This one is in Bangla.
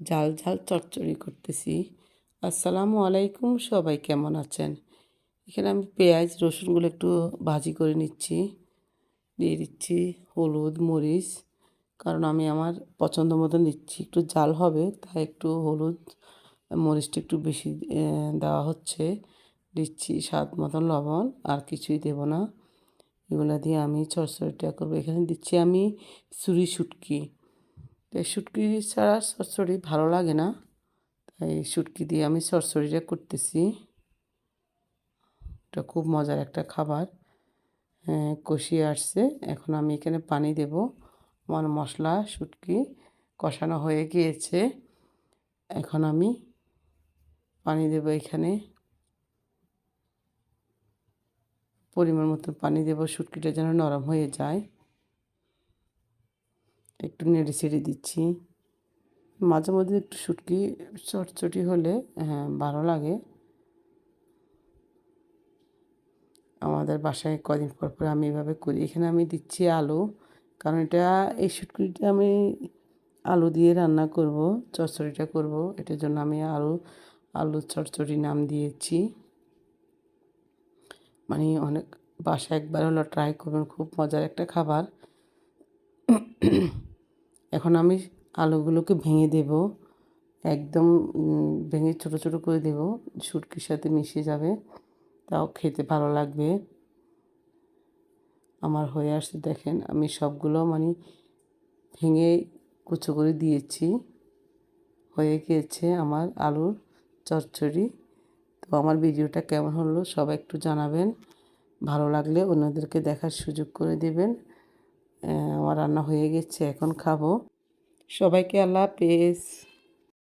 ঝাল ঝাল চচ্চড়ি করতেছি। আসসালামু আলাইকুম, সবাই কেমন আছেন? এখানে আমি পেঁয়াজ, রসুনগুলো একটু ভাজি করে নিচ্ছি। দিয়ে দিচ্ছি হলুদ, মরিচ, কারণ আমি আমার পছন্দ মতো নিচ্ছি। একটু জাল হবে, তাই একটু হলুদ, মরিচটা একটু বেশি দেওয়া হচ্ছে। দিচ্ছি স্বাদ মতন লবণ, আর কিছুই দেব না। এগুলো দিয়ে আমি চচ্চড়িটা করব। এখানে দিচ্ছি আমি সুরি শুটকি। তো শুটকি ছাড়া চচ্চড়ি ভালো লাগে না। তাই শুটকি দিয়ে আমি চচ্চড়িটা করতেছি। এটা খুব মজার একটা খাবার। কষিয়ে আসছে। এখন আমি এখানে পানি দেব। আমার মশলা, শুটকি কষানো হয়ে গিয়েছে। এখন আমি পানি দেব এখানে। পরিমাণ মতো পানি দেব। শুটকিটা যেন নরম হয়ে যায়। একটু নেড়ে ছেড়ে দিচ্ছি। মাঝে মধ্যে একটু শুটকি চটচটি হলে হ্যাঁ ভালো লাগে। আমাদের বাসায় কদিন পর পর আমি এভাবে করি। এখানে আমি দিচ্ছি আলু, কারণ এটা, এই শুটকিটা আমি আলু দিয়ে রান্না করব চচ্চড়িটা করব। এটার জন্য আমি আলু আলু চচ্চড়ি নাম দিয়েছি। মানে অনেক, বাসায় একবার হলো ট্রাই করবেন, খুব মজার একটা খাবার। এখন আমি আলুগুলোকে ভেঙে দেব। একদম ভেঙে ছোটো ছোটো করে দেব। শুটকির সাথে মিশে যাবে। তাও খেতে ভালো লাগবে। আমার হয়ে আসছে, দেখেন, আমি সবগুলো মানে ভেঙে কুচো করে দিয়েছি। হয়ে গিয়েছে আমার আলুর চচ্চড়ি। তো আমার ভিডিওটা কেমন হলো সবাই একটু জানাবেন। ভালো লাগলে অন্যদেরকে দেখার সুযোগ করে দেবেন। আমার রান্না হয়ে গেছে এখন খাব। সবাইকে আল্লাহ হাফেজ।